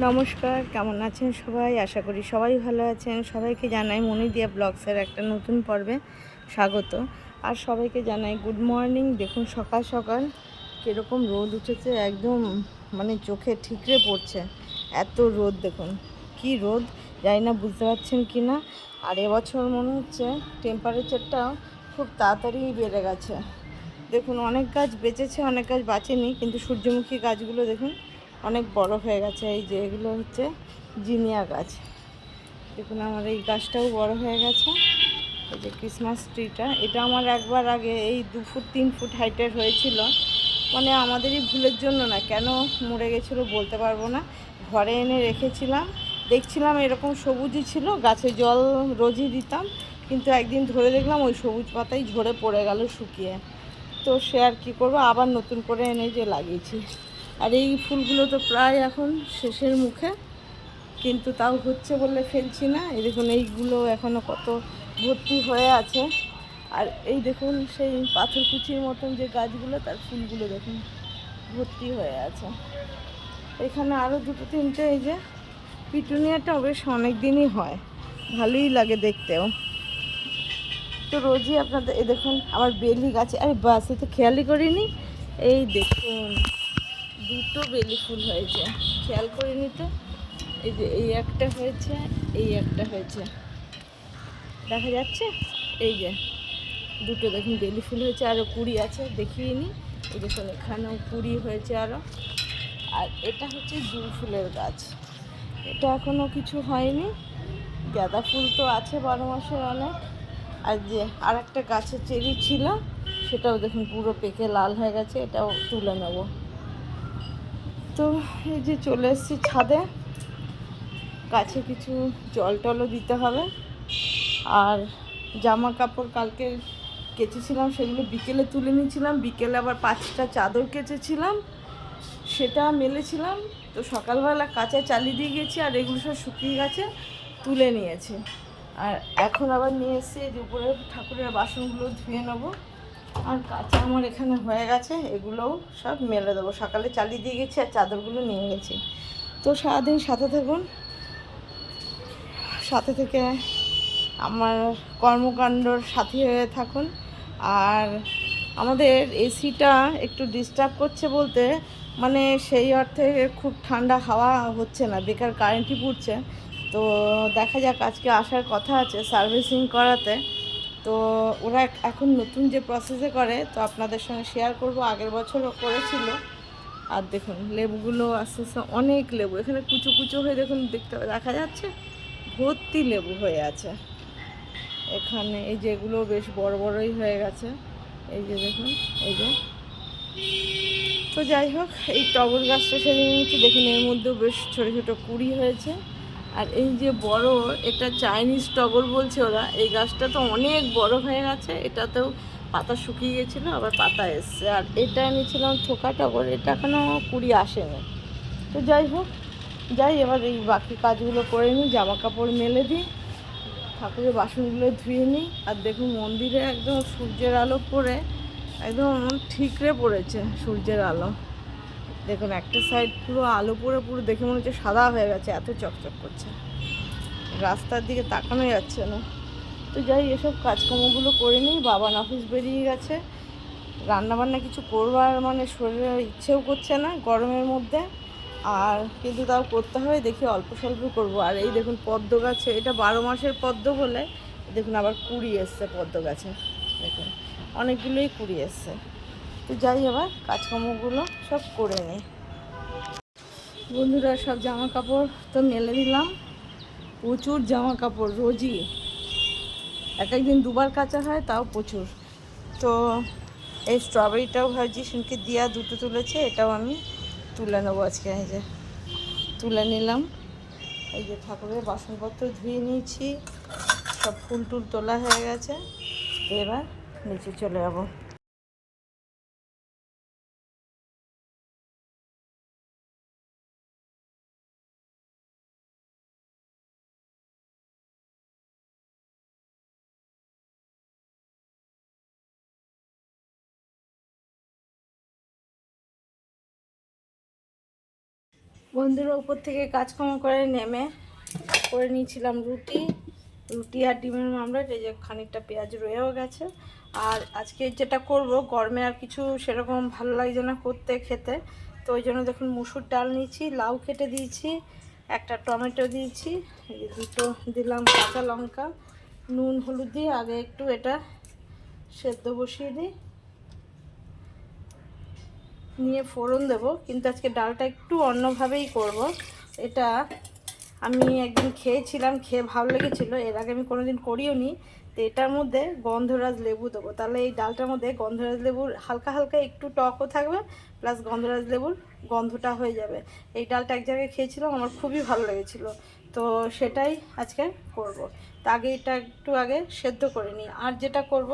নমস্কার, কেমন আছেন সবাই? আশা করি সবাই ভালো আছেন। সবাইকে জানাই মনি দিয়া ব্লগসের একটা নতুন পর্বে স্বাগত। আর সবাইকে জানাই গুড মর্নিং। দেখুন, সকাল সকাল কীরকম রোদ উঠেছে, একদম মানে চোখে ঠিকরে পড়ছে। এত রোদ, দেখুন, কি রোদ, জানি না, বুঝতে পারছেন কি না? আর এবছর মনে হচ্ছে টেম্পারেচারটা খুব তাড়াতাড়ি বেড়ে গেছে। দেখুন, অনেক গাছ বেঁচেছে, অনেক গাছ বাঁচেনি, কিন্তু সূর্যমুখী গাছগুলো, দেখুন অনেক বড় হয়ে গেছে। এই যে এগুলো হচ্ছে জিনিয়া গাছ। দেখুন আমার এই গাছটাও বড় হয়ে গেছে। এই যে ক্রিসমাস ট্রিটা এটা আমার একবার আগে এই দু ফুট, তিন ফুট হাইটের হয়েছিল। মানে আমাদেরই ভুলের জন্য না, কেন মরে গেছিল বলতে পারব না। ঘরে এনে রেখেছিলাম। দেখছিলাম এরকম সবুজই ছিল, গাছে জল রোজই দিতাম। কিন্তু একদিন ধরে দেখলাম ওই সবুজ পাতাই ঝরে পড়ে গেল শুকিয়ে। তো সে আর কী করব? আবার নতুন করে এনে যে লাগিয়েছি। আর এই ফুলগুলো তো প্রায় এখন শেষের মুখে, কিন্তু তাও হচ্ছে বলে ফেলছি না। এই দেখুন, এইগুলো এখনও কত ভর্তি হয়ে আছে। আর এই দেখুন, সেই পাথরকুচির মতন যে গাছগুলো, তার ফুলগুলো দেখুন, ভর্তি হয়ে আছে। এখানে আরও দুটো তিনটে, এই যে পিটুনিয়াটা বেশ অনেক দিনই হয়। ভালোই লাগে দেখতেও। তো রোজই আপনাদের, এই দেখুন আমার বেলি গাছে, আরে বাস, এ তো খেয়ালই করিনি। এই দেখুন। দুটো বেলি ফুল হয়েছে। খেয়াল করিনি তো এই যে এই একটা হয়েছে, এই একটা হয়েছে। দেখা যাচ্ছে? এই যে, দুটো দেখুন বেলি ফুল হয়েছে আরও কুড়ি আছে, দেখিয়ে নি। এই দেখুন, এখানেও কুড়ি হয়েছে আরও আর এটা হচ্ছে জুই ফুলের গাছ। এটা এখনও কিছু হয়নি। গাঁদা ফুল তো আছে বারো মাসের অনেক। আর যে আর একটা গাছের চেরি ছিল, সেটাও দেখুন পুরো পেকে লাল হয়ে গেছে, এটাও তুলে নেব। তো এই যে চলে এসেছি ছাদে। গাছে কিছু জল টলও দিতে হবে। আর জামা কাপড় কালকে কেচেছিলাম, সেগুলো বিকেলে তুলে নিয়েছিলাম। বিকেলে আবার পাঁচটা চাদর কেচেছিলাম, সেটা মেলেছিলাম। তো সকালবেলা কাঁচা চালিয়ে দিয়ে গেছি আর এগুলো সব শুকিয়ে গেছে, তুলে নিয়েছি। আর এখন আবার নিয়ে এসে যে উপরে ঠাকুরের বাসনগুলো ধুয়ে নেব। আর কাঁচা আমার এখানে হয়ে গেছে এগুলোও সব মেলে দেবো। সকালে চালিয়ে দিয়ে গেছি আর চাদরগুলো নিয়ে গেছি। তো সারাদিন সাথে থাকুন। সাথে থেকে আমার কর্মকাণ্ডর সাথী হয়ে থাকুন। আর আমাদের এসিটা একটু ডিস্টার্ব করছে বলতে মানে সেই অর্থে খুব ঠান্ডা হাওয়া হচ্ছে না, বেকার কারেন্টই পুড়ছে। তো দেখা যাক, আজকে আসার কথা আছে সার্ভিসিং করাতে। তো ওরা এখন নতুন যে প্রসেসে করে, তো আপনাদের সঙ্গে শেয়ার করব। আগের বছরও করেছিল। আর দেখুন, লেবুগুলো আস্তে আস্তে অনেক লেবু। এখানে কুচো কুচো হয়ে দেখুন, দেখতে দেখা যাচ্ছে ভর্তি লেবু হয়ে আছে। এখানে এই যেগুলো বেশ বড় বড়ই হয়ে গেছে। এই যে দেখুন, এই যে। তো যাই হোক, এই টগর গাছটা সেদিন দেখুন এর মধ্যেও বেশ ছোটো ছোটো কুড়ি হয়েছে। আর এই যে বড়, এটা চাইনিজ টগর বলছে ওরা, এই গাছটা তো অনেক বড় হয়ে গেছে, এটাতেও পাতা শুকিয়ে গেছিল, আবার পাতা এসছে। আর এটা এনেছিলাম থোকা টগর, এটা এখনও কুড়ি আসেনি। তো যাই হোক, যাই, এবার এই বাকি কাজগুলো করে নিই জামা কাপড় মেলে দিই, ঠাকুরের বাসনগুলো ধুয়ে নিই, আর দেখুন মন্দিরে একদম সূর্যের আলো পড়ে, একদম ঠিকরে পড়েছে সূর্যের আলো। দেখুন, একটা সাইড পুরো আলো পড়ে পুরো দেখে মনে হচ্ছে সাদা হয়ে গেছে, এত চকচক করছে। রাস্তার দিকে তাকানো যাচ্ছে না। তো যাই, এসব কাজকর্মগুলো করে নিই বাবান অফিস বেরিয়ে গেছে। রান্নাবান্না কিছু করবার মানে শরীরে ইচ্ছেও করছে না গরমের মধ্যে। আর কিন্তু তাও করতে হবে দেখি অল্প স্বল্প করব। আর এই দেখুন, পদ্ম গাছে, এটা বারো মাসের পদ্ম বলে। দেখুন, আবার কুড়ি এসছে পদ্ম গাছে। দেখুন, অনেকগুলোই কুড়ি এসছে। তো যাই এবার, কাজকর্মগুলো সব করে নিই। বন্ধুরা, সব জামা কাপড় তো মেলে দিলাম। প্রচুর জামা কাপড় রোজই। এক একদিন দুবার কাচা হয়, তাও প্রচুর। তো এই স্ট্রবেরিটাও ভাবছি সেদিনকে দিয়া দুটো তুলেছে, এটাও আমি তুলে নেব আজকে, এই যে তুলে নিলাম। এই যে ঠাকুরের বাসনপত্র ধুয়ে নিয়েছি, সব ফুল টুল তোলা হয়ে গেছে। এবার নিচে চলে যাব। বন্ধুরা উপর থেকে কাজকর্ম করে নেমে করে নিয়েছিলাম রুটি রুটি আর ডিমের মামলাট এই যে খানিকটা পেঁয়াজ রয়েও গেছে। আর আজকে যেটা করব, গরমে আর কিছু সেরকম ভালো লাগছে না করতে, খেতে। তো ওই জন্য দেখুন মুসুর ডাল নিয়েছি, লাউ কেটে দিয়েছি, একটা টমেটো দিয়েছি দুটো দিলাম কাঁচা লঙ্কা, নুন, হলুদ দিয়ে আগে একটু এটা সেদ্ধ বসিয়ে দিই। নিয়ে ফোড়ন দেবো, কিন্তু আজকে ডালটা একটু অন্যভাবেই করব। এটা আমি একদিন খেয়েছিলাম, খেয়ে ভালো লেগেছিলো, এর আগে আমি কোনোদিন করিও নি, তো এটার মধ্যে গন্ধরাজ লেবু দেবো। তাহলে এই ডালটার মধ্যে গন্ধরাজ লেবুর হালকা হালকা একটু টকও থাকবে, প্লাস গন্ধরাজ লেবুর গন্ধটা হয়ে যাবে। এই ডালটা এক জায়গায় খেয়েছিলাম, আমার খুবই ভালো লেগেছিলো, তো সেটাই আজকে করব। তা আগে এটা একটু আগে সেদ্ধ করে নিই। আর যেটা করব,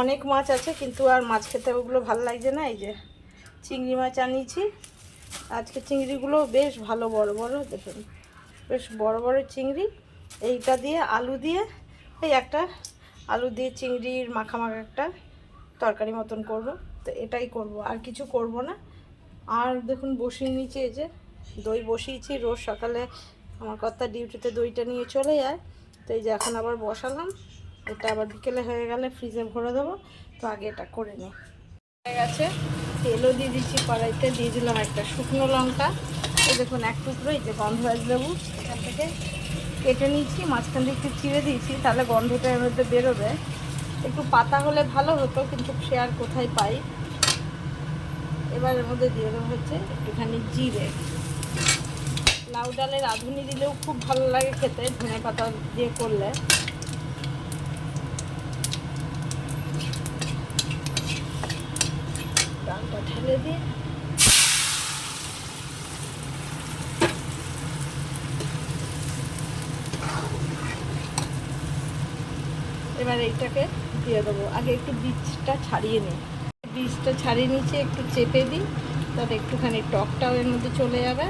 অনেক মাছ আছে, কিন্তু আর মাছ খেতে ওগুলো ভালো লাগছে না, এই যে চিংড়ি মাছ আনিয়েছি। আজকে চিংড়িগুলো বেশ ভালো বড় বড়, দেখুন, বেশ বড় বড় চিংড়ি। এইটা দিয়ে আলু দিয়ে, এই একটা আলু দিয়ে চিংড়ির মাখা মাখা একটা তরকারি মতন করব। তো এটাই করব, আর কিছু করব না। আর দেখুন, বসিয়ে নিচে যে দই বসিয়েছি। রোজ সকালে আমার কর্তা ডিউটিতে দইটা নিয়ে চলে যায়। তো এই যে এখন আবার বসালাম। এটা আবার বিকেলে হয়ে গেলে ফ্রিজে ভরে দেবো। তো আগে এটা করে নিই। হয়ে গেছে। তেলও দিয়ে দিচ্ছি, কড়াইতে দিয়ে দিলাম একটা শুকনো লঙ্কা। এই দেখুন, এক টুকরো, এই যে গন্ধরাজ লেবু এখান থেকে কেটে নিয়েছি মাঝখান দিয়ে একটু চিড়ে দিয়েছি, তাহলে গন্ধটা এর মধ্যে বেরোবে। একটু পাতা হলে ভালো হতো, কিন্তু সে আর কোথায় পাই? এবার এর মধ্যে দিয়ে দেবো হচ্ছে একটুখানি জিরে। লাউ ডালের রাঁধুনি দিলেও খুব ভালো লাগে খেতে, ধনে পাতা দিয়ে করলে। ঢেলে দিয়ে এবার এইটাকে দিয়ে দেবো। আগে একটু বীজটা ছাড়িয়ে নিই বীজটা ছাড়িয়ে নিচে একটু চেপে দিই, তাহলে একটুখানি টকটাও এর মধ্যে চলে যাবে।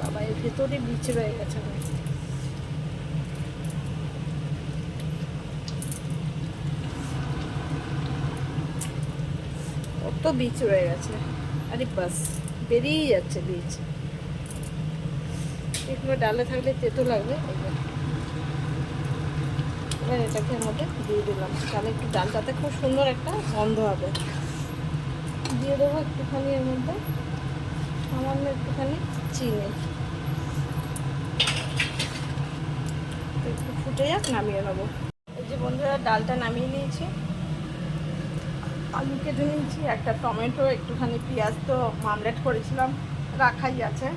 বাবা, এর ভেতরে বীজ রয়ে গেছে আমার। কত বীজ রয়ে গেছে। আরে বাস, বেরিয়েই যাচ্ছে বীজ এগুলো ডালে থাকলে তেতো লাগবে। এবার এটাকে মধ্যে দিয়ে দিলাম। তাহলে একটু ডালটাতে খুব সুন্দর একটা গন্ধ হবে। দিয়ে দেবো একটুখানি এর মধ্যে সামান্য একটুখানি চিনি। একটু ফুটে যাক, নামিয়ে নেব। এই যে বন্ধুরা, ডালটা নামিয়ে নিয়েছি। আলু কেটে নিয়েছি, একটা টমেটো, একটুখানি পেঁয়াজ তো মামলেট করেছিলাম, রাখাই আছে।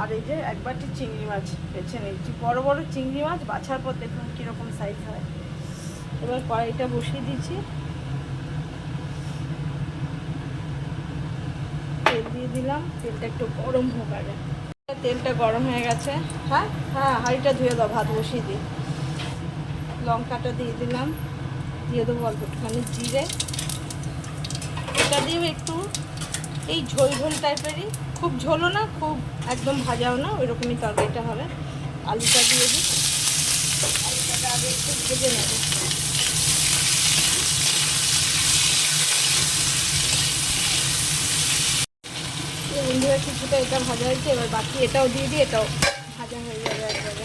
আর এই যে এক বাটি চিংড়ি মাছ বেছে নিয়েছি। বড় বড় চিংড়ি মাছ, বাছার পর দেখুন কীরকম সাইজ হয়। এবার কড়াইটা বসিয়ে দিয়েছি। তেল দিয়ে দিলাম, তেলটা একটু গরম হোক আগে। তেলটা গরম হয়ে গেছে। হ্যাঁ হ্যাঁ হাঁড়িটা ধুয়ে দাও, ভাত বসিয়ে দিই। লঙ্কাটা দিয়ে দিলাম। দিয়ে দেবো অল্প একটুখানি জিরে। এটা দিয়েও একটু এই ঝোল ঝোল টাইপেরই। খুব ঝোলও না, খুব একদম ভাজাও না ওই রকমই তরকারিটা হবে। আলুটা দিয়ে দিই। আলুটাকে আগে একটু ভেজে নেব। কিছুটা এটা ভাজা হয়েছে, এবার বাকি এটাও দিয়ে দিই, এটাও ভাজা হয়ে যাবে একবারে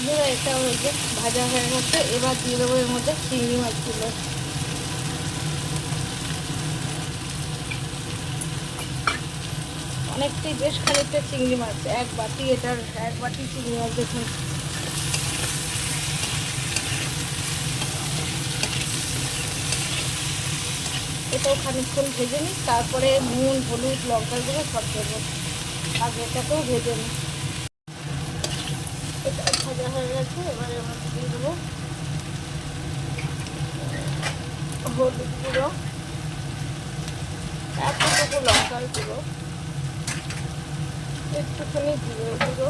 বন্ধুরা এটা হয়েছে ভাজা হয়ে গেছে। এবার দিয়ে দেবো এর মধ্যে চিংড়ি মাছগুলো অনেকটাই বেশ খানিকটা চিংড়ি মাছ, এক বাটি এটার, এক বাটি চিংড়ি মাছ দেখুন। এটাও খানিকক্ষণ ভেজে নিই, তারপরে নুন, হলুদ লঙ্কাগুলো সব দেবো। আগে এটাকেও ভেজে নিই। এবারে আমরা দিয়ে দেবো হলুদ গুঁড়ো এতটুকু লঙ্কার গুঁড়ো, একটুখানি জিরে গুঁড়ো।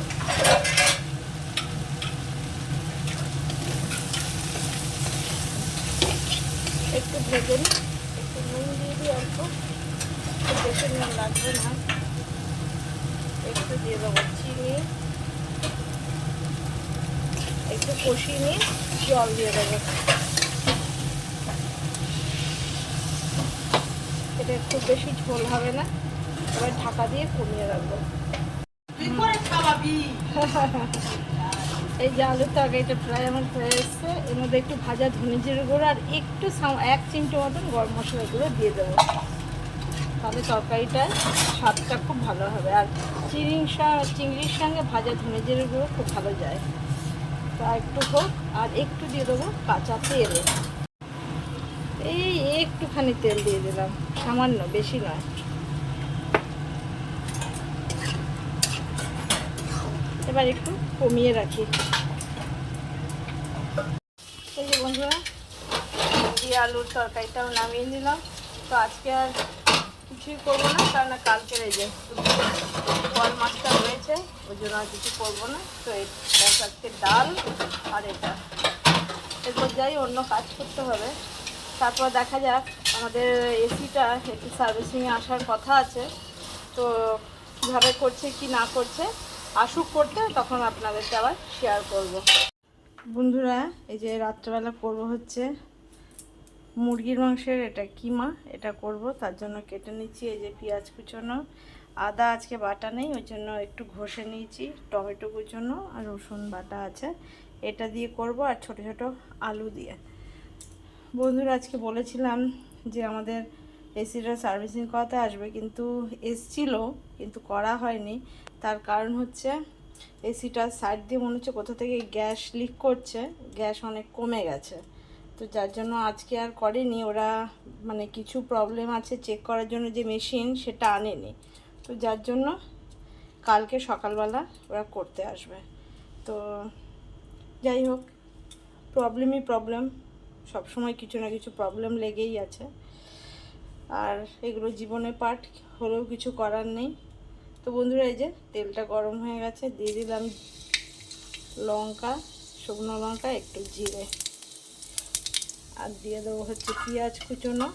একটু ভেজে নিই, একটু নুন দিয়ে দিই অল্প বেশি নুন লাগবে না। একটু দিয়ে দেবো চিনি। একটু কষিয়ে নিয়ে জল দিয়ে দেবো। এটা খুব বেশি ঝোল হবে না এবার ঢাকা দিয়ে কমিয়ে রাখব। এই যে আলুর তরকারিটা প্রায় আমার হয়ে এসছে এর মধ্যে একটু ভাজা ধনে জিরে গুঁড়ো আর একটু এক চিমটে মতন গরম মশলা গুঁড়ো দিয়ে দেবো। তাহলে তরকারিটা স্বাদটা খুব ভালো হবে আর চিংড়ির চিংড়ির সঙ্গে ভাজা ধনে জিরে গুঁড়ো খুব ভালো যায়। তা একটু হোক, আর একটু দিয়ে দেবো কাঁচা তেল। এই একটুখানি তেল দিয়ে দিলাম, সামান্য, বেশি নয়। এবার একটু কমিয়ে রাখি। এই বন্ধুরা দিয়ে আলুর তরকারিটাও নামিয়ে নিলাম। তো আজকে আর কিছুই করব না, কারণ কালকের এই যে মাছটা রয়েছে ওই জন্য আর কিছু করব না। তো এটা আজকে ডাল আর এটা। এরপর যাই, অন্য কাজ করতে হবে। তারপর দেখা যাক, আমাদের এসিটা একটু সার্ভিসিংয়ে আসার কথা আছে। তো কীভাবে করছে, কি না করছে, আসুক করতে, তখন আপনাদেরকে আবার শেয়ার করব। বন্ধুরা, এই যে রাত্রেবেলা করব হচ্ছে মুরগির মাংসের এটা কিমা, এটা করব। তার জন্য কেটে নিচ্ছি এই যে পেঁয়াজ কুচোনো। আদা আজকে বাটা নেই, ওই জন্য একটু ঘষে নিয়েছি। টমেটো জন্য আর রসুন বাটা আছে। এটা দিয়ে করব আর ছোট ছোট আলু দিয়ে। বন্ধুরা, আজকে বলেছিলাম যে আমাদের এসিটা সার্ভিসিং করাতে আসবে, কিন্তু এসছিল, কিন্তু করা হয়নি। তার কারণ হচ্ছে এসিটার সাইড দিয়ে মনে হচ্ছে কোথা থেকে গ্যাস লিক করছে, গ্যাস অনেক কমে গেছে। তো যার জন্য আজকে আর করেনি। ওরা মানে কিছু প্রবলেম আছে, চেক করার জন্য যে মেশিন, সেটা আনেনি। তো যার জন্য কালকে সকালবেলা ওরা করতে আসবে। তো যাই হোক প্রবলেমই প্রবলেম সবসময় কিছু না কিছু প্রবলেম লেগেই আছে। আর এগুলো জীবনে পার্ট হলেও কিছু করার নেই। তো বন্ধুরা, এই যে তেলটা গরম হয়ে গেছে, দিয়ে দিলাম লঙ্কা, শুকনো লঙ্কা, একটু জিরে। আর দিয়ে দেবো হচ্ছে পেঁয়াজ কুচোনো।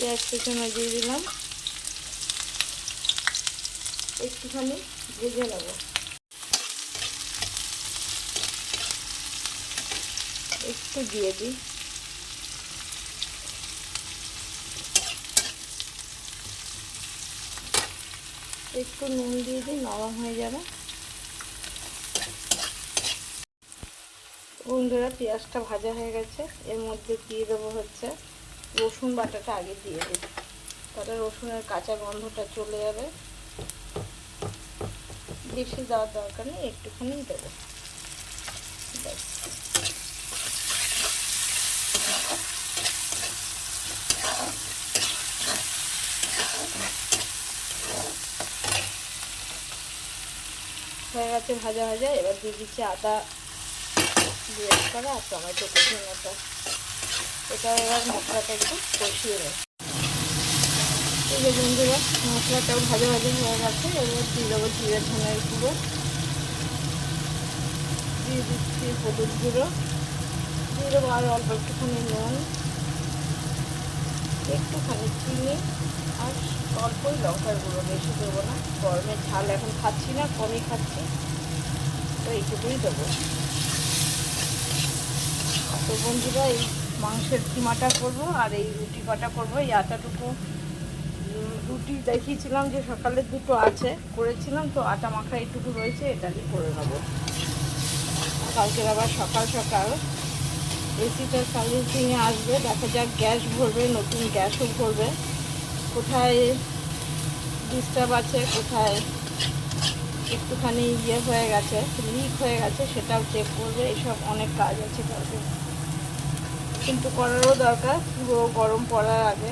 পেঁয়াজ কুচোনো দিয়ে দিলাম। একটুখানি ভেজে নেব। একটু দিয়ে দিই। একটু নুন দিয়ে দিই, নরম হয়ে যাবে। বন্ধুরা, পেঁয়াজটা ভাজা হয়ে গেছে। এর মধ্যে দিয়ে দেবো হচ্ছে রসুন বাটাটা আগে দিয়ে দিই তাহলে রসুনের কাঁচা গন্ধটা চলে যাবে। বেশি দেওয়ার দরকার নেই, একটুখানি দেবো। হয়ে গেছে ভাজা ভাজা, এবার দিয়ে দিচ্ছি আদা দিয়ে করা আর টমেটো কুচিনাটা এটা এবার মশলাটা একটু কষিয়ে নেই এই বন্ধুরা, মশলাটাও ভাজা ভাজা হয়ে গেছে। এবার দিয়ে দেবো জিরে ধনের গুঁড়ো। দিয়ে দিচ্ছি হলুদ গুঁড়ো। দিয়ে দেবো আর অল্প একটুখানি নুন। একটুখানি চিনি। আর অল্পই লঙ্কার গুঁড়ো, বেশি দেবো না। গরমের ঝাল এখন খাচ্ছি না, কমই খাচ্ছি। তো এইটুকুই দেবো। তো বন্ধুরা, এই মাংসের কিমাটা করব আর এই রুটি কটা করব, এই আটাটুকু। রুটি দেখিয়েছিলাম যে সকালে দুটো আছে, করেছিলাম তো আটা মাখা এইটুকু রয়েছে, এটা দিয়ে করে নেব। কালকের আবার সকাল সকাল। এসিটা সার্ভিসিংয়ে আসবে, দেখা যাক গ্যাস ভরবে, নতুন গ্যাসও ভরবে। কোথায় ডিস্টার্ব আছে, কোথায় একটুখানি ইয়ে হয়ে গেছে লিক হয়ে গেছে, সেটাও চেক করবে, এইসব অনেক কাজ আছে কালকে। কিন্তু করারও দরকার, পুরো গরম পড়ার আগে।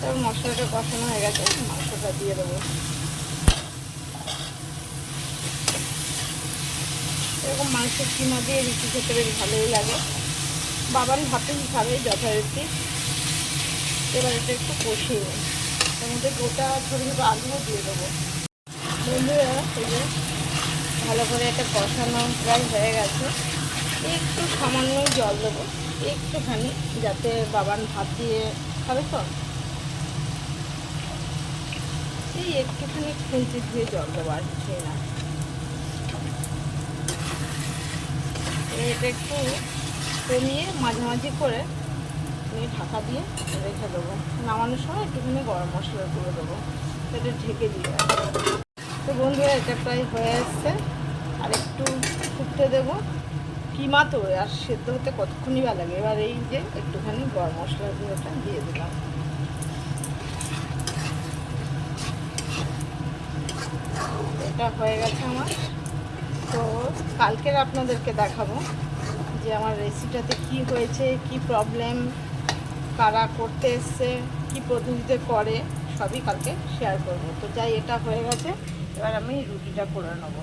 তারপর মশলাটা কষানো হয়ে গেছে মাংসটা দিয়ে দেবো। এরকম মাংসের কিমা দিয়ে রুটি খেতে বেশ ভালোই লাগে। বাবান ভাতেই খাবে যথারীতি। এবার এটা একটু কষিয়ে তার মধ্যে গোটা ছোটো ছোটো আলুও দিয়ে দেবো। বন্ধুরা, এই যে ভালো করে এটা কষানো প্রায় হয়ে গেছে। একটু সামান্য জল দেবো। একটুখানি, যাতে বাবান ভাত দিয়ে খাবে তো। এই একটুখানি খুঁজি দিয়ে জল দেবো আর কিছুই না। এটা একটু কমিয়ে মাঝামাঝি করে আমি ঢাকা দিয়ে রেখে দেবো। নামানোর সময় একটুখানি গরম মশলা করে দেবো। এটা ঢেকে দিয়ে তো বন্ধুরা, এটা প্রায় হয়ে আসছে। আর একটু ফুটতে দেবো। কিমা তো, আর সেদ্ধ হতে কতক্ষণই ভালো লাগে? এবার এই যে একটুখানি গরম মশলার গুঁড়োটা দিয়ে দিলাম। এটা হয়ে গেছে আমার। তো কালকের আপনাদেরকে দেখাবো যে আমার রেসিপিটাতে কি হয়েছে, কি প্রবলেম কারা করতে এসছে, কি পদ্ধতিতে করে, সবই কালকে শেয়ার করব। তো যাই, এটা হয়ে গেছে। এবার আমি রুটিটা করে নেব।